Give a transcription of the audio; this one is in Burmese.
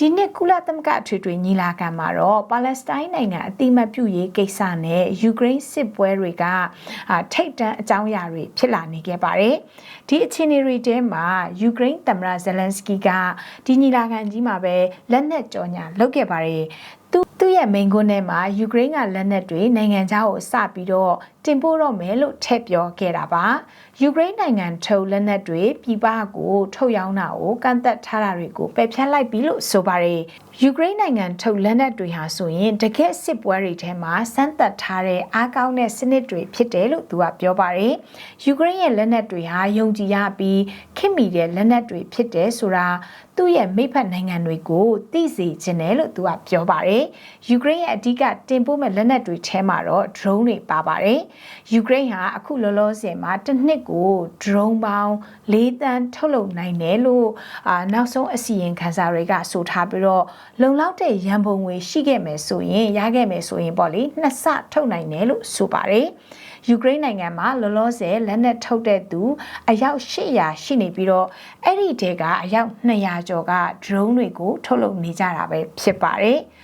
ဒီနှစ်ကုလသမဂ္ဂအထွေထွေညီလာခံမှာတော့ပါလက်စတိုင်းနိုင်ငံအတိမတ်ပြုရေးကိစ္စနဲ့ယူကရိန်းစစ်ပွဲတွေကအာထိတ်တန့်အကြောင်းအရာတွေဖြစ်လာနေခဲ့ပါတယ်။ဒီအခြေအနေတွေထဲမှာယူကရိန်းသမ္မတဇယ်လန်စကီကဒီညီလာခံကြီးမှာပဲလက်နက်ကြော်ညာလုပ်ခဲ့ပါတယ်။သူ သူ့ရဲ့မိန့်ခွန်းထဲမှာယူကရိန်းကလက်နက်တွေနိုင်ငံခြားကိုစပြီးတော့တင်ပို့တော့မယ်လို့ထည့်ပြောခဲ့တာပါယူကရိန်းနိုင်ငံထုတ်လက်နက်တွေပြည်ပကိုထုတ်ရောင်းတာကိုကန့်သက်ထားတာတွေကိုပယ်ဖျက်လိုက်ပြီလို့ဆိုပါတယ်ယူကရိန်းနိုင်ငံထုတ်လက်နက်တွေဟာဆိုရင်တကယ့်စစ်ပွဲတွေထဲမှာစမ်းသပ်ထားတဲ့အားကောင်းတဲ့စနစ်တွေဖြစ်တယ်လို့သူကပြောပါတယ်ယူကရိန်းရဲ့လက်နက်တွေဟာယုံကြည်ရပြီးခင်မီတဲ့လက်နက်တွေဖြစ်တယ်ဆိုတာသူ့ရဲ့မိဖက်နိုင်ငံတွေကိုသိစေခြင်းတယ်လို့သူကပြောပါတယ်ယူကရိန်းရဲ့အဓိကတင်ပို့မဲ့လက်နက်တွေထဲမှာတော့ drone တွေပါပါတယ်ယူကရိန်းဟာအခုလောလောဆယ်မှာတစ်နှစ်ကို drone ပေါင်း၄တန်းထုတ်လုပ်နိုင်တယ်လို့အာနောက်ဆုံးအစီရင်ခံစာတွေကဆိုထားပြီးတော့လုံလောက်တဲ့ရန်ပုံငွေရှိခဲ့မယ်ဆိုရင်ရခဲ့မယ်ဆိုရင်ပေါ့လေနှစ်ဆထုတ်နိုင်တယ်လို့ဆိုပါတယ်ယူကရိန်းနိုင်ငံမှာလောလောဆယ်လက်နက်ထုတ်တဲ့သူအယောက်800ရှိနေပြီးတော့အဲ့ဒီတဲကအယောက်200ကျော်က drone တွေကိုထုတ်လုပ်နေကြတာပဲဖြစ်ပါတယ်။